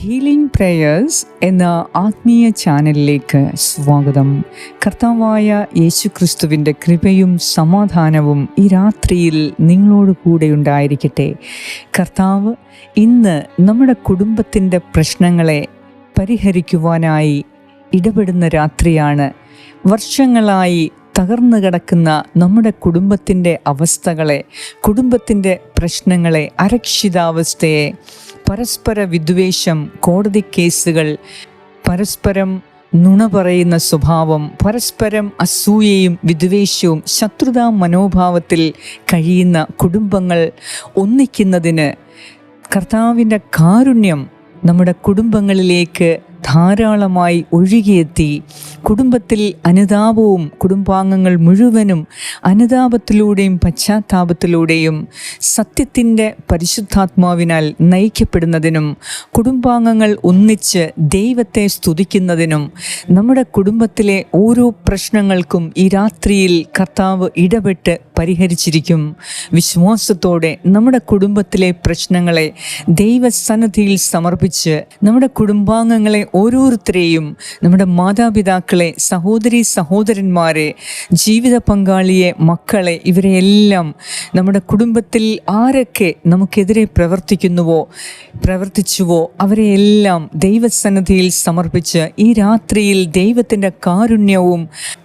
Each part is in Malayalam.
ഹീലിംഗ് പ്രേയേഴ്സ് എന്ന ആത്മീയ ചാനലിലേക്ക് സ്വാഗതം. കർത്താവായ യേശുക്രിസ്തുവിന്റെ കൃപയും സമാധാനവും ഈ രാത്രിയിൽ നിങ്ങളോട് കൂടെ ഉണ്ടായിരിക്കട്ടെ. കർത്താവ് ഇന്ന് നമ്മുടെ കുടുംബത്തിന്റെ പ്രശ്നങ്ങളെ പരിഹരിക്കുവാനായി ഇടപെടുന്ന രാത്രിയാണ്. വർഷങ്ങളായി തകർന്നു കിടക്കുന്ന നമ്മുടെ കുടുംബത്തിന്റെ അവസ്ഥകളെ കുടുംബത്തിന്റെ പ്രശ്നങ്ങളെ അരക്ഷിതാവസ്ഥയെ പരസ്പര വിദ്വേഷം കോടതി കേസുകൾ പരസ്പരം നുണ പറയുന്ന സ്വഭാവം പരസ്പരം അസൂയയും വിദ്വേഷവും ശത്രുതാ മനോഭാവത്തിൽ കഴിയുന്ന കുടുംബങ്ങൾ ഒന്നിക്കുന്നതിന് കർത്താവിന്റെ കാരുണ്യം നമ്മുടെ കുടുംബങ്ങളിലേക്ക് ധാരാളമായി ഒഴുകിയെത്തി. കുടുംബത്തിൽ അനുതാപവും കുടുംബാംഗങ്ങൾ മുഴുവനും അനുതാപത്തിലൂടെയും പശ്ചാത്താപത്തിലൂടെയും സത്യത്തിന്റെ പരിശുദ്ധാത്മാവിനാൽ നയിക്കപ്പെടുന്നതിനും കുടുംബാംഗങ്ങൾ ഒന്നിച്ച് ദൈവത്തെ സ്തുതിക്കുന്നതിനും നമ്മുടെ കുടുംബത്തിലെ ഓരോ പ്രശ്നങ്ങൾക്കും ഈ രാത്രിയിൽ കർത്താവ് ഇടപെട്ട് പരിഹരിച്ചിരിക്കും. വിശ്വാസത്തോടെ നമ്മുടെ കുടുംബത്തിലെ പ്രശ്നങ്ങളെ ദൈവസന്നദ്ധിയിൽ സമർപ്പിച്ച് നമ്മുടെ കുടുംബാംഗങ്ങളെ ഓരോരുത്തരെയും നമ്മുടെ മാതാപിതാക്കളെ സഹോദരി സഹോദരന്മാരെ ജീവിത പങ്കാളിയെ മക്കളെ ഇവരെയെല്ലാം നമ്മുടെ കുടുംബത്തിൽ ആരൊക്കെ നമുക്കെതിരെ പ്രവർത്തിക്കുന്നുവോ പ്രവർത്തിച്ചുവോ അവരെയെല്ലാം ദൈവസന്നദ്ധിയിൽ സമർപ്പിച്ച് ഈ രാത്രിയിൽ ദൈവത്തിന്റെ കാരുണ്യവും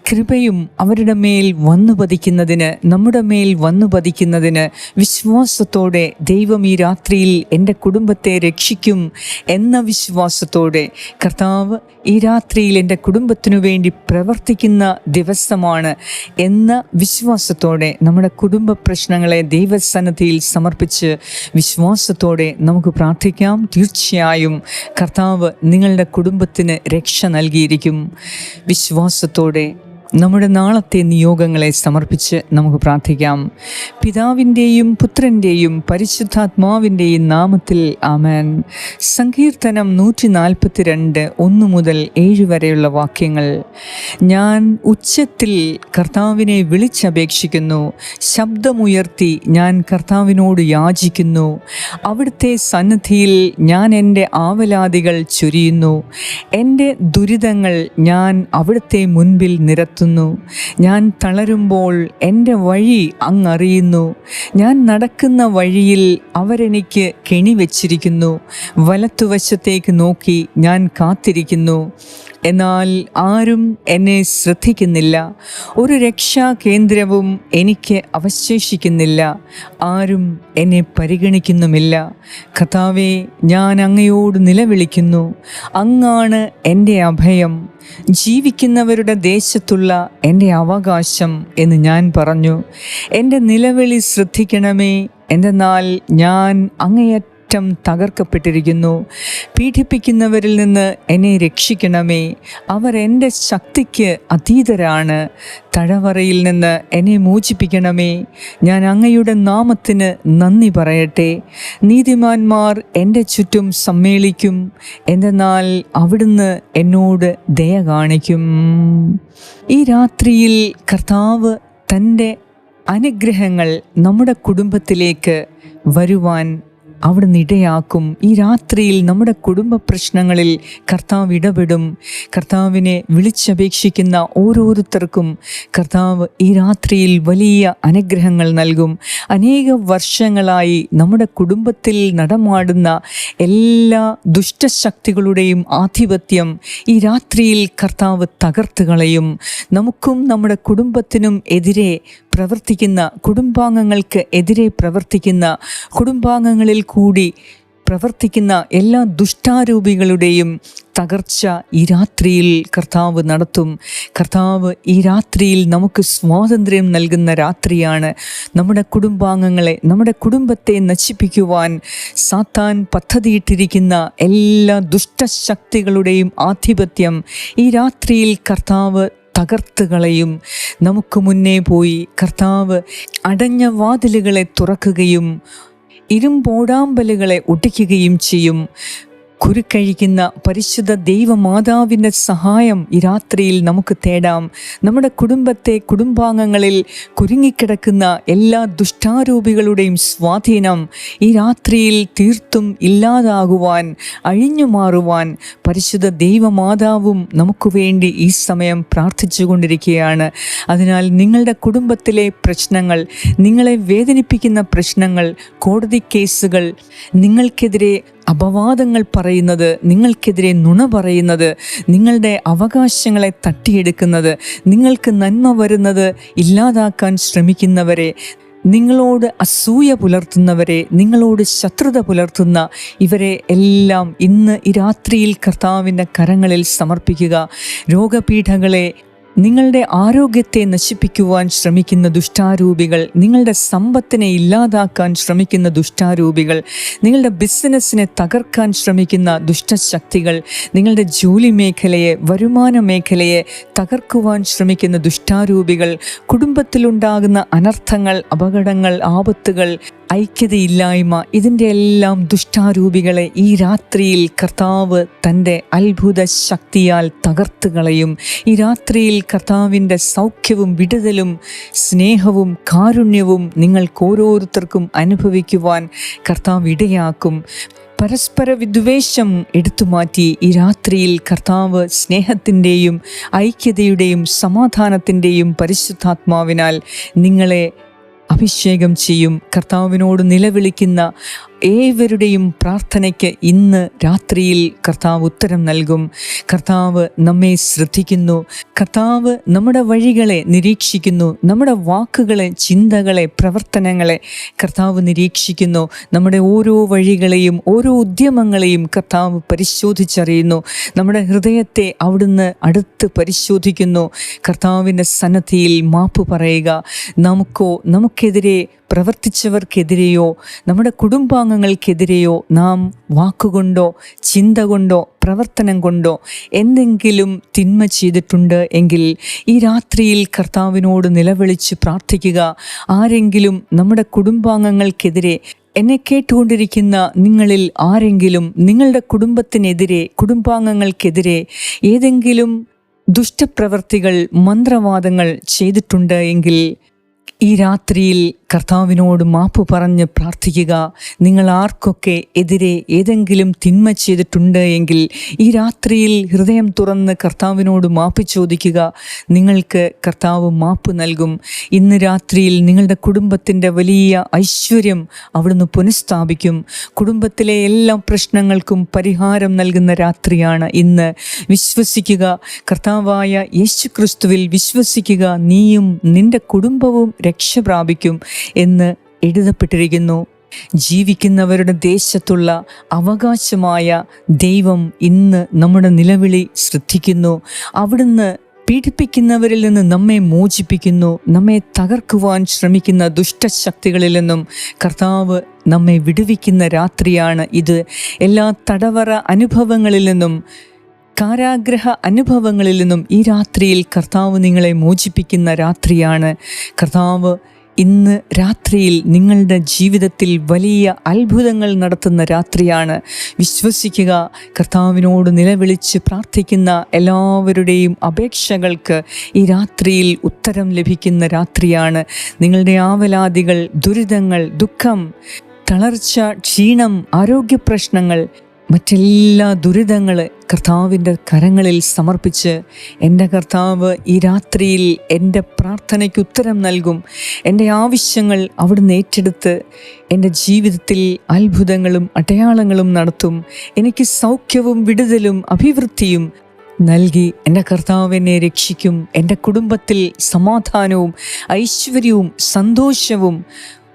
കൃപയും അവരുടെ മേൽ വന്നു പതിക്കുന്നതിന് നമ്മുടെ മേൽ വന്നു പതിക്കുന്നതിന് വിശ്വാസത്തോടെ ദൈവം ഈ രാത്രിയിൽ എന്റെ കുടുംബത്തെ രക്ഷിക്കും എന്ന വിശ്വാസത്തോടെ കർത്താവ് ഈ രാത്രിയിൽ എന്റെ കുടുംബത്തിനു വേണ്ടി പ്രവർത്തിക്കുന്ന ദിവസമാണ് എന്ന വിശ്വാസത്തോടെ നമ്മുടെ കുടുംബ പ്രശ്നങ്ങളെ ദൈവസന്നദ്ധിയിൽ സമർപ്പിച്ച് വിശ്വാസത്തോടെ നമുക്ക് പ്രാർത്ഥിക്കാം. തീർച്ചയായും കർത്താവ് നിങ്ങളുടെ കുടുംബത്തിന് രക്ഷ നൽകിയിരിക്കും. വിശ്വാസത്തോടെ നമ്മുടെ നാളത്തെ നിയോഗങ്ങളെ സമർപ്പിച്ച് നമുക്ക് പ്രാർത്ഥിക്കാം. പിതാവിന്റെയും പുത്രന്റെയും പരിശുദ്ധാത്മാവിന്റെയും നാമത്തിൽ ആമേൻ. സങ്കീർത്തനം നൂറ്റി നാൽപ്പത്തിരണ്ട് ഒന്ന് മുതൽ ഏഴ് വരെയുള്ള വാക്യങ്ങൾ. ഞാൻ ഉച്ചത്തിൽ കർത്താവിനെ വിളിച്ചപേക്ഷിക്കുന്നു. ശബ്ദമുയർത്തി ഞാൻ കർത്താവിനോട് യാചിക്കുന്നു. അവിടുത്തെ സന്നദ്ധിയിൽ ഞാൻ എന്റെ ആവലാതികൾ ചൊരിയുന്നു. എന്റെ ദുരിതങ്ങൾ ഞാൻ അവിടുത്തെ മുൻപിൽ നിരത്തുന്നു. ഞാൻ തളരുമ്പോൾ എന്റെ വഴി അങ്ങറിയുന്നു. ഞാൻ നടക്കുന്ന വഴിയിൽ അവരെനിക്ക് കെണി വച്ചിരിക്കുന്നു വലത്തുവശത്തേക്ക് നോക്കി ഞാൻ കാത്തിരിക്കുന്നു. എന്നാൽ ആരും എന്നെ ശ്രദ്ധിക്കുന്നില്ല. ഒരു രക്ഷാ കേന്ദ്രവും എനിക്ക് അവശേഷിക്കുന്നില്ല. ആരും എന്നെ പരിഗണിക്കുന്നുമില്ല. കഥാവെ ഞാൻ അങ്ങയോട് നിലവിളിക്കുന്നു. അങ്ങാണ് എന്റെ അഭയം. ജീവിക്കുന്നവരുടെ ദേശത്തുള്ള എന്റെ അവകാശം എന്ന് ഞാൻ പറഞ്ഞു. എന്റെ നിലവിളി ശ്രദ്ധിക്കണമേ. എന്തെന്നാൽ ഞാൻ അങ്ങേയറ്റം തകർക്കപ്പെട്ടിരിക്കുന്നു. പീഡിപ്പിക്കുന്നവരിൽ നിന്ന് എന്നെ രക്ഷിക്കണമേ. അവർ എന്റെ ശക്തിക്ക് അതീതരാണ്. തഴവറയിൽ നിന്ന് എന്നെ മോചിപ്പിക്കണമേ. ഞാൻ അങ്ങയുടെ നാമത്തിന് നന്ദി പറയട്ടെ. നീതിമാന്മാർ എന്റെ ചുറ്റും സമ്മേളിക്കും. എന്നാൽ അവിടുന്ന് എന്നോട് ദയ കാണിക്കും. ഈ രാത്രിയിൽ കർത്താവ് തന്റെ അനുഗ്രഹങ്ങൾ നമ്മുടെ കുടുംബത്തിലേക്ക് വരുവാൻ അവിടുന്ന് ഇടയാക്കും ഈ രാത്രിയിൽ നമ്മുടെ കുടുംബ പ്രശ്നങ്ങളിൽ കർത്താവ് ഇടപെടും. കർത്താവിനെ വിളിച്ചപേക്ഷിക്കുന്ന ഓരോരുത്തർക്കും കർത്താവ് ഈ രാത്രിയിൽ വലിയ അനുഗ്രഹങ്ങൾ നൽകും. അനേക വർഷങ്ങളായി നമ്മുടെ കുടുംബത്തിൽ നടമാടുന്ന എല്ലാ ദുഷ്ടശക്തികളുടെയും ആധിപത്യം ഈ രാത്രിയിൽ കർത്താവ് തകർത്ത് കളയും. നമുക്കും നമ്മുടെ കുടുംബത്തിനും എതിരെ പ്രവർത്തിക്കുന്ന കുടുംബാംഗങ്ങൾക്ക് എതിരെ പ്രവർത്തിക്കുന്ന കുടുംബാംഗങ്ങളിൽ കൂടി പ്രവർത്തിക്കുന്ന എല്ലാ ദുഷ്ടാരൂപികളുടെയും തകർച്ച ഈ രാത്രിയിൽ കർത്താവ് നടത്തും. കർത്താവ് ഈ രാത്രിയിൽ നമുക്ക് സ്വാതന്ത്ര്യം നൽകുന്ന രാത്രിയാണ്. നമ്മുടെ കുടുംബാംഗങ്ങളെ നമ്മുടെ കുടുംബത്തെ നശിപ്പിക്കുവാൻ സാത്താൻ പദ്ധതിയിട്ടിരിക്കുന്ന എല്ലാ ദുഷ്ടശക്തികളുടെയും ആധിപത്യം ഈ രാത്രിയിൽ കർത്താവ് തകർത്ത് കളയും നമുക്ക് മുന്നേ പോയി. കർത്താവ് അടഞ്ഞ വാതിലുകളെ തുറക്കുകയും ഇരുമ്പോടാമ്പലുകളെ ഒട്ടിക്കുകയും ചെയ്യും. കുരുക്കഴിക്കുന്ന പരിശുദ്ധ ദൈവമാതാവിന്റെ സഹായം ഈ രാത്രിയിൽ നമുക്ക് തേടാം. നമ്മുടെ കുടുംബത്തെ കുടുംബാംഗങ്ങളിൽ കുരുങ്ങിക്കിടക്കുന്ന എല്ലാ ദുഷ്ടാരൂപികളുടെയും സ്വാധീനം ഈ രാത്രിയിൽ തീർത്തും ഇല്ലാതാകുവാൻ അഴിഞ്ഞു മാറുവാൻ പരിശുദ്ധ ദൈവമാതാവും നമുക്ക് വേണ്ടി ഈ സമയം പ്രാർത്ഥിച്ചു കൊണ്ടിരിക്കുകയാണ്. അതിനാൽ നിങ്ങളുടെ കുടുംബത്തിലെ പ്രശ്നങ്ങൾ നിങ്ങളെ വേദനിപ്പിക്കുന്ന പ്രശ്നങ്ങൾ കോടതി കേസുകൾ നിങ്ങൾക്കെതിരെ അപവാദങ്ങൾ പറയുന്നത് നിങ്ങൾക്കെതിരെ നുണ പറയുന്നത് നിങ്ങളുടെ അവകാശങ്ങളെ തട്ടിയെടുക്കുന്നത് നിങ്ങൾക്ക് നന്മ വരുന്നത് ഇല്ലാതാക്കാൻ ശ്രമിക്കുന്നവരെ നിങ്ങളോട് അസൂയ പുലർത്തുന്നവരെ നിങ്ങളോട് ശത്രുത പുലർത്തുന്ന ഇവരെ എല്ലാം ഇന്ന് ഈ രാത്രിയിൽ കർത്താവിന്റെ കരങ്ങളിൽ സമർപ്പിക്കുക. രോഗപീഠകളെ നിങ്ങളുടെ ആരോഗ്യത്തെ നശിപ്പിക്കുവാൻ ശ്രമിക്കുന്ന ദുഷ്ടാരൂപികൾ നിങ്ങളുടെ സമ്പത്തിനെ ഇല്ലാതാക്കാൻ ശ്രമിക്കുന്ന ദുഷ്ടാരൂപികൾ നിങ്ങളുടെ ബിസിനസ്സിനെ തകർക്കാൻ ശ്രമിക്കുന്ന ദുഷ്ടശക്തികൾ നിങ്ങളുടെ ജോലി മേഖലയെ വരുമാന മേഖലയെ തകർക്കുവാൻ ശ്രമിക്കുന്ന ദുഷ്ടാരൂപികൾ കുടുംബത്തിലുണ്ടാകുന്ന അനർത്ഥങ്ങൾ അപകടങ്ങൾ ആപത്തുകൾ ഐക്യതയില്ലായ്മ ഇതിന്റെ എല്ലാം ദുഷ്ടാരൂപികളെ ഈ രാത്രിയിൽ കർത്താവ് തന്റെ അത്ഭുത ശക്തിയാൽ തകർത്ത് കളയും. ഈ രാത്രിയിൽ കർത്താവിന്റെ സൗഖ്യവും വിടുതലും സ്നേഹവും കാരുണ്യവും നിങ്ങൾക്ക് ഓരോരുത്തർക്കും അനുഭവിക്കുവാൻ കർത്താവ് ഇടയാക്കും. പരസ്പര വിദ്വേഷം എടുത്തുമാറ്റി ഈ രാത്രിയിൽ കർത്താവ് സ്നേഹത്തിന്റെയും ഐക്യതയുടെയും സമാധാനത്തിന്റെയും പരിശുദ്ധാത്മാവിനാൽ നിങ്ങളെ അഭിഷേകം ചെയ്യും. കർത്താവിനോട് നിലവിളിക്കുന്ന ഏവരുടെയും പ്രാർത്ഥനയ്ക്ക് ഇന്ന് രാത്രിയിൽ കർത്താവ് ഉത്തരം നൽകും. കർത്താവ് നമ്മെ ശ്രദ്ധിക്കുന്നു. കർത്താവ് നമ്മുടെ വഴികളെ നിരീക്ഷിക്കുന്നു. നമ്മുടെ വാക്കുകളെ ചിന്തകളെ പ്രവർത്തനങ്ങളെ കർത്താവ് നിരീക്ഷിക്കുന്നു. നമ്മുടെ ഓരോ വഴികളെയും ഓരോ ഉദ്യമങ്ങളെയും കർത്താവ് പരിശോധിച്ചറിയുന്നു. നമ്മുടെ ഹൃദയത്തെ അവിടുന്ന് അടുത്ത് പരിശോധിക്കുന്നു. കർത്താവിന്റെ സന്നദ്ധിയിൽ മാപ്പ് പറയുക. നമുക്കോ നമുക്കെതിരെ പ്രവർത്തിച്ചവർക്കെതിരെയോ നമ്മുടെ കുടുംബാംഗങ്ങൾക്കെതിരെയോ നാം വാക്കുകൊണ്ടോ ചിന്ത കൊണ്ടോ പ്രവർത്തനം കൊണ്ടോ എന്തെങ്കിലും തിന്മ ചെയ്തിട്ടുണ്ട് എങ്കിൽ ഈ രാത്രിയിൽ കർത്താവിനോട് നിലവിളിച്ച് പ്രാർത്ഥിക്കുക. ആരെങ്കിലും നമ്മുടെ കുടുംബാംഗങ്ങൾക്കെതിരെ എന്നെ കേട്ടുകൊണ്ടിരിക്കുന്ന നിങ്ങളിൽ ആരെങ്കിലും നിങ്ങളുടെ കുടുംബത്തിനെതിരെ കുടുംബാംഗങ്ങൾക്കെതിരെ ഏതെങ്കിലും ദുഷ്ടപ്രവർത്തികൾ മന്ത്രവാദങ്ങൾ ചെയ്തിട്ടുണ്ട് എങ്കിൽ ഈ രാത്രിയിൽ കർത്താവിനോട് മാപ്പ് പറഞ്ഞ് പ്രാർത്ഥിക്കുക. നിങ്ങൾ ആർക്കൊക്കെ എതിരെ ഏതെങ്കിലും തിന്മ ചെയ്തിട്ടുണ്ട് എങ്കിൽ ഈ രാത്രിയിൽ ഹൃദയം തുറന്ന് കർത്താവിനോട് മാപ്പ് ചോദിക്കുക. നിങ്ങൾക്ക് കർത്താവ് മാപ്പ് നൽകും. ഇന്ന് രാത്രിയിൽ നിങ്ങളുടെ കുടുംബത്തിന്റെ വലിയ ഐശ്വര്യം അവിടുന്ന് പുനഃസ്ഥാപിക്കും. കുടുംബത്തിലെ എല്ലാ പ്രശ്നങ്ങൾക്കും പരിഹാരം നൽകുന്ന രാത്രിയാണ് ഇന്ന്. വിശ്വസിക്കുക. കർത്താവായ യേശു വിശ്വസിക്കുക. നീയും നിന്റെ കുടുംബവും രക്ഷ പ്രാപിക്കും എന്ന് എഴുതപ്പെട്ടിരിക്കുന്നു. ജീവിക്കുന്നവരുടെ ദേശത്തുള്ള അവകാശമായ ദൈവം ഇന്ന് നമ്മുടെ നിലവിളി ശ്രദ്ധിക്കുന്നു. അവിടുന്ന് പീഡിപ്പിക്കുന്നവരിൽ നിന്ന് നമ്മെ മോചിപ്പിക്കുന്നു. നമ്മെ തകർക്കുവാൻ ശ്രമിക്കുന്ന ദുഷ്ടശക്തികളിൽ നിന്നും കർത്താവ് നമ്മെ വിടുവിക്കുന്ന രാത്രിയാണ് ഇത്. എല്ലാ തടവറ അനുഭവങ്ങളിൽ നിന്നും കാരാഗ്രഹ അനുഭവങ്ങളിൽ നിന്നും ഈ രാത്രിയിൽ കർത്താവ് നിങ്ങളെ മോചിപ്പിക്കുന്ന രാത്രിയാണ്. കർത്താവ് ഇന്ന് രാത്രിയിൽ നിങ്ങളുടെ ജീവിതത്തിൽ വലിയ അത്ഭുതങ്ങൾ നടത്തുന്ന രാത്രിയാണ്. വിശ്വസിക്കുക കർത്താവിനോട് നിലവിളിച്ച് പ്രാർത്ഥിക്കുന്ന എല്ലാവരുടെയും അപേക്ഷകൾക്ക് ഈ രാത്രിയിൽ ഉത്തരം ലഭിക്കുന്ന രാത്രിയാണ്. നിങ്ങളുടെ ആവലാദികൾ ദുരിതങ്ങൾ ദുഃഖം തളർച്ച ക്ഷീണം ആരോഗ്യ പ്രശ്നങ്ങൾ മറ്റെല്ലാ ദുരിതങ്ങൾ കർത്താവിന്റെ കരങ്ങളിൽ സമർപ്പിച്ച് എന്റെ കർത്താവ് ഈ രാത്രിയിൽ എന്റെ പ്രാർത്ഥനയ്ക്ക് ഉത്തരം നൽകും. എന്റെ ആവശ്യങ്ങൾ അവിടുന്ന് ഏറ്റെടുത്ത് എന്റെ ജീവിതത്തിൽ അത്ഭുതങ്ങളും അടയാളങ്ങളും നടത്തും. എനിക്ക് സൗഖ്യവും വിടുതലും അഭിവൃദ്ധിയും നൽകി എന്റെ കർത്താവ് എന്നെ രക്ഷിക്കും. എന്റെ കുടുംബത്തിൽ സമാധാനവും ഐശ്വര്യവും സന്തോഷവും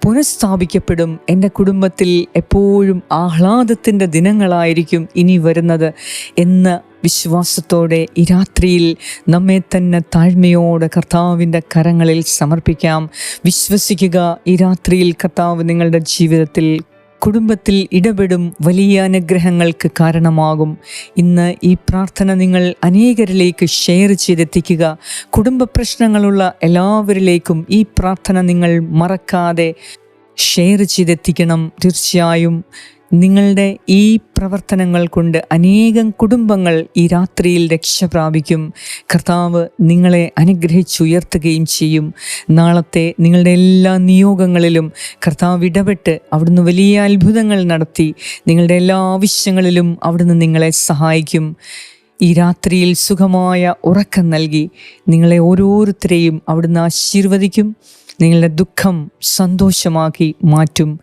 പുനഃസ്ഥാപിക്കപ്പെടും എന്റെ കുടുംബത്തിൽ എപ്പോഴും ആഹ്ലാദത്തിന്റെ ദിനങ്ങളായിരിക്കും ഇനി വരുന്നത് എന്ന വിശ്വാസത്തോടെ ഈ രാത്രിയിൽ നമ്മെ തന്നെ താഴ്മയോടെ കർത്താവിന്റെ കരങ്ങളിൽ സമർപ്പിക്കാം. വിശ്വസിക്കുക ഈ രാത്രിയിൽ കർത്താവ് നിങ്ങളുടെ ജീവിതത്തിൽ കുടുംബത്തിൽ ഇടപെടും വലിയ അനുഗ്രഹങ്ങൾക്ക് കാരണമാകും. ഇന്ന് ഈ പ്രാർത്ഥന നിങ്ങൾ അനേകരിലേക്ക് ഷെയർ ചെയ്തെത്തിക്കുക. കുടുംബ പ്രശ്നങ്ങളുള്ള എല്ലാവരിലേക്കും ഈ പ്രാർത്ഥന നിങ്ങൾ മറക്കാതെ ഷെയർ ചെയ്തെത്തിക്കണം. തീർച്ചയായും നിങ്ങളുടെ ഈ പ്രവർത്തനങ്ങൾ കൊണ്ട് അനേകം കുടുംബങ്ങൾ ഈ രാത്രിയിൽ രക്ഷ പ്രാപിക്കും. കർത്താവ് നിങ്ങളെ അനുഗ്രഹിച്ചുയർത്തുകയും ചെയ്യും. നാളത്തെ നിങ്ങളുടെ എല്ലാ നിയോഗങ്ങളിലും കർത്താവ് ഇടപെട്ട് അവിടുന്ന് വലിയ അത്ഭുതങ്ങൾ നടത്തി നിങ്ങളുടെ എല്ലാ ആവശ്യങ്ങളിലും അവിടുന്ന് നിങ്ങളെ സഹായിക്കും. ഈ രാത്രിയിൽ സുഖമായ ഉറക്കം നൽകി നിങ്ങളെ ഓരോരുത്തരെയും അവിടുന്ന് ആശീർവദിക്കും. നിങ്ങളുടെ ദുഃഖം സന്തോഷമാക്കി മാറ്റും.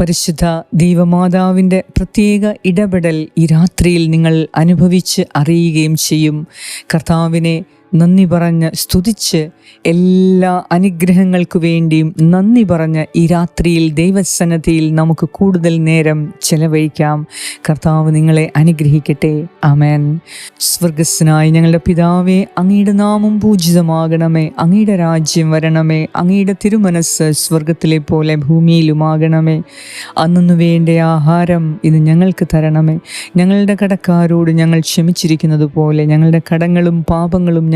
പരിശുദ്ധ ദൈവമാതാവിന്റെ പ്രത്യേക ഇടപെടൽ ഈ രാത്രിയിൽ നിങ്ങൾ അനുഭവിച്ച് അറിയുകയും ചെയ്യും. കർത്താവിനെ നന്ദി പറഞ്ഞ് സ്തുതിച്ച് എല്ലാ അനുഗ്രഹങ്ങൾക്കു വേണ്ടിയും നന്ദി പറഞ്ഞ് ഈ രാത്രിയിൽ ദൈവസന്നദ്ധിയിൽ നമുക്ക് കൂടുതൽ നേരം ചെലവഴിക്കാം. കർത്താവ് നിങ്ങളെ അനുഗ്രഹിക്കട്ടെ. അമേൻ സ്വർഗസ്സനായി ഞങ്ങളുടെ പിതാവേ അങ്ങയുടെ നാമം പൂജിതമാകണമേ. അങ്ങയുടെ രാജ്യം വരണമേ. അങ്ങയുടെ തിരുമനസ് സ്വർഗത്തിലെ പോലെ ഭൂമിയിലുമാകണമേ. അന്നു വേണ്ട ആഹാരം ഇത് ഞങ്ങൾക്ക് തരണമേ. ഞങ്ങളുടെ കടക്കാരോട് ഞങ്ങൾ ക്ഷമിച്ചിരിക്കുന്നത് പോലെ ഞങ്ങളുടെ കടങ്ങളും പാപങ്ങളും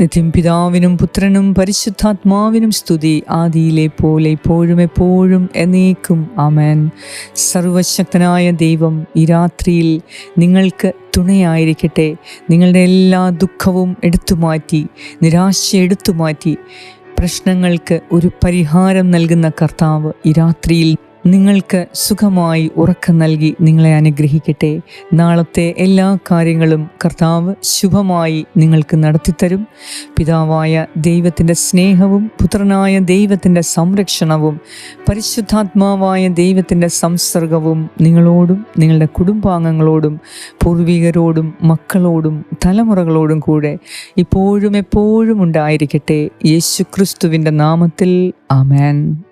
നിത്യം പിതാവിനും പുത്രനും പരിശുദ്ധാത്മാവിനും സ്തുതി ആദിയിലെ പോലെ ഇപ്പോഴും എപ്പോഴും എന്നേക്കും. ആമേൻ. സർവശക്തനായ ദൈവം ഈ രാത്രിയിൽ നിങ്ങൾക്ക് തുണയായിരിക്കട്ടെ. നിങ്ങളുടെ എല്ലാ ദുഃഖവും എടുത്തു മാറ്റി നിരാശ എടുത്തു മാറ്റി പ്രശ്നങ്ങൾക്ക് ഒരു പരിഹാരം നൽകുന്ന കർത്താവ് ഈ രാത്രിയിൽ നിങ്ങൾക്ക് സുഖമായി ഉറക്കം നൽകി നിങ്ങളെ അനുഗ്രഹിക്കട്ടെ. നാളത്തെ എല്ലാ കാര്യങ്ങളും കർത്താവ് ശുഭമായി നിങ്ങൾക്ക് നടത്തിത്തരും. പിതാവായ ദൈവത്തിന്റെ സ്നേഹവും പുത്രനായ ദൈവത്തിന്റെ സംരക്ഷണവും പരിശുദ്ധാത്മാവായ ദൈവത്തിന്റെ സംസർഗവും നിങ്ങളോടും നിങ്ങളുടെ കുടുംബാംഗങ്ങളോടും പൂർവികരോടും മക്കളോടും തലമുറകളോടും കൂടെ ഇപ്പോഴും എപ്പോഴും ഉണ്ടായിരിക്കട്ടെ. യേശു ക്രിസ്തുവിന്റെ നാമത്തിൽ ആമേൻ.